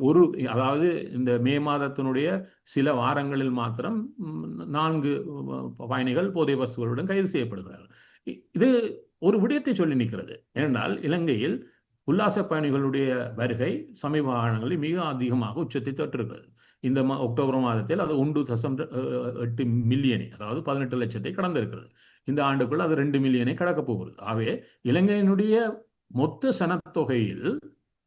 ஒரு அதாவது இந்த மே மாதத்தினுடைய சில வாரங்களில் மாத்திரம் நான்கு பயணிகள் போதை பஸ்களுடன் கைது செய்யப்படுகிறார்கள். இது ஒரு விடயத்தை சொல்லி நிற்கிறது. ஏனென்றால் இலங்கையில் உல்லாச பயணிகளுடைய வருகை சமீப காலங்களில் மிக அதிகமாக உச்சத்தை தொட்டிருக்கிறது இந்த மா அக்டோபர் மாதத்தில் அது ஒன்று தசம் எட்டு மில்லியனை அதாவது பதினெட்டு லட்சத்தை கடந்திருக்கிறது. இந்த ஆண்டுக்குள் அது ரெண்டு மில்லியனை கடக்கப் போகிறது. ஆகவே இலங்கையினுடைய மொத்த சனத்தொகையில்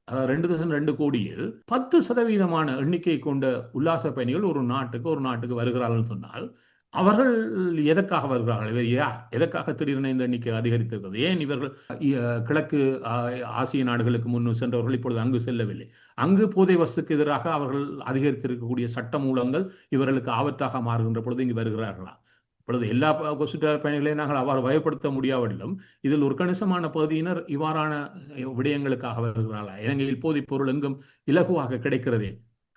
அதாவது ரெண்டு தசம் ரெண்டு கோடியில் பத்து சதவீதமான எண்ணிக்கை கொண்ட உல்லாச பயணிகள் ஒரு நாட்டுக்கு ஒரு நாட்டுக்கு வருகிறார்கள் சொன்னால் அவர்கள் எதற்காக வருகிறார்கள்? இவர் யா எதற்காக திடீரென இந்த எண்ணிக்கை அதிகரித்திருக்கிறது? ஏன் இவர்கள் கிழக்கு ஆசிய நாடுகளுக்கு முன் சென்றவர்கள் இப்பொழுது அங்கு செல்லவில்லை? அங்கு போதை வசுக்கு எதிராக அவர்கள் அதிகரித்திருக்கக்கூடிய சட்ட மூலங்கள் இவர்களுக்கு ஆபத்தாக மாறுகின்ற பொழுது இங்கு வருகிறார்களா? இப்பொழுது எல்லா சுற்றுலா பயணிகளையும் நாங்கள் அவ்வாறு பயப்படுத்த முடியாவிடலும் இதில் ஒரு கணிசமான பகுதியினர் இவ்வாறான விடயங்களுக்காக வருகிறார்கள்? இலங்கையில் போதைப் பொருள் எங்கும் இலகுவாக கிடைக்கிறதே.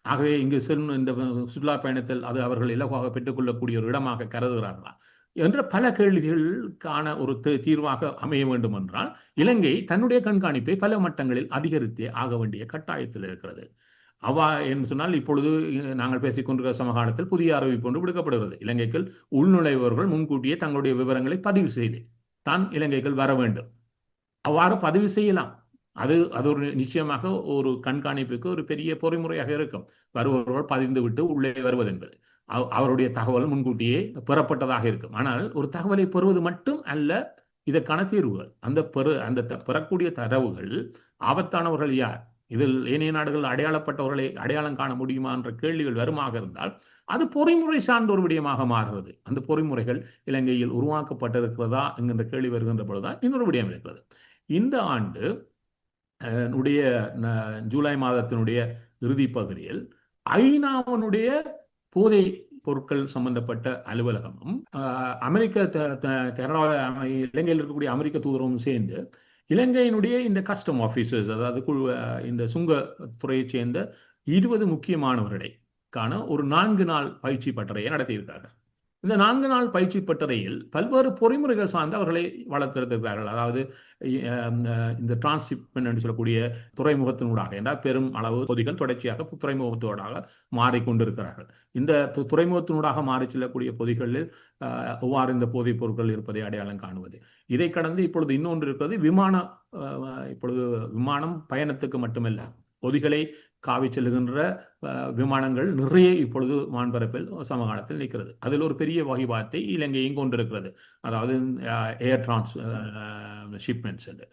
ஆகவே இங்கு செல்லும் இந்த சுற்றுலா பயணத்தில் அது அவர்கள் இலகுவாக பெற்றுக்கொள்ளக்கூடிய ஒரு இடமாக கருதுகிறார்களா? என்ற பல கேள்விகளுக்கான ஒரு தீர்வாக அமைய வேண்டும் என்றால் இலங்கை தன்னுடைய கண்காணிப்பை பல மட்டங்களில் அதிகரித்தே ஆக வேண்டிய கட்டாயத்தில் இருக்கிறது. அவா என்று சொன்னால் இப்பொழுது நாங்கள் பேசிக்கொண்டிருக்கிற சமகாலத்தில் புதிய அறிவிப்பு ஒன்று விடுக்கப்படுகிறது. இலங்கைக்குள் உள்நுழைவர்கள் முன்கூட்டியே தங்களுடைய விவரங்களை பதிவு செய்து தான் இலங்கைக்குள் வர வேண்டும். அவ்வாறு பதிவு செய்யலாம். அது அது ஒரு நிச்சயமாக ஒரு கண்காணிப்புக்கு ஒரு பெரிய பொறிமுறையாக இருக்கும். வருபவர்கள் பதிந்து விட்டு உள்ளே வருவது என்பது. அவருடைய தகவல் முன்கூட்டியே பெறப்பட்டதாக இருக்கும். ஆனால் ஒரு தகவலை பெறுவது மட்டும் அல்ல இதற்கான தீர்வுகள். அந்த பெரு அந்த பெறக்கூடிய தரவுகள் ஆபத்தானவர்கள் யார்? இதில் ஏனைய நாடுகள் அடையாளப்பட்டவர்களை அடையாளம் காண முடியுமா என்ற கேள்விகள் வருமாக இருந்தால் அது பொறிமுறை சார்ந்த ஒரு விடயமாக மாறுகிறது. அந்த பொறிமுறைகள் இலங்கையில் உருவாக்கப்பட்டிருக்கிறதா என்கின்ற கேள்வி வருகின்ற பொழுதுதான் இன்னொரு விடயம் இருக்கிறது. இந்த ஆண்டு உடைய ஜூலை மாதத்தினுடைய இறுதி பகுதியில் ஐநாவனுடைய போதை பொருட்கள் சம்பந்தப்பட்ட அலுவலகமும் அமெரிக்க கேரளா இலங்கையில் இருக்கக்கூடிய அமெரிக்க தூதரவும் சேர்ந்து இலங்கையினுடைய இந்த கஸ்டம் ஆஃபீஸர்ஸ் அதாவது குழு இந்த சுங்கத்துறையைச் சேர்ந்த இருபது முக்கியமானவர்களைக்கான ஒரு நான்கு நாள் பயிற்சி பட்டறையை நடத்தியிருக்கார்கள். இந்த நான்கு நாள் பயிற்சி பட்டறையில் பல்வேறு பொறிமுறைகள் சார்ந்து அவர்களை வளர்த்திருக்கிறார்கள் அதாவது இந்த டிரான்ஸ்ஷிப்மெண்ட் என்று சொல்லக்கூடிய துறைமுகத்தினூடாக என்றால் பெரும் அளவு பொதிகள் தொடர்ச்சியாக துறைமுகத்தோடாக மாறிக்கொண்டிருக்கிறார்கள். இந்த துறைமுகத்தினூடாக மாறி செல்லக்கூடிய பொதிகளில் எவ்வாறு இந்த போதைப் பொருட்கள் இருப்பதை அடையாளம் காணுவது. இதை கடந்து இப்பொழுது இன்னொன்று இருப்பது விமான இப்பொழுது விமானம் பயணத்துக்கு மட்டுமல்ல பொதிகளை காவி செல்லுகின்ற விமானங்கள் நிறைய இப்பொழுது வான்பரப்பில் சமகாலத்தில் நிற்கிறது. அதில் ஒரு பெரிய வகைபாத்தை இலங்கையும் கொண்டிருக்கிறது. அதாவது ஏர் டிரான்ஸ் ஷிப்மெண்ட்ஸ் என்று.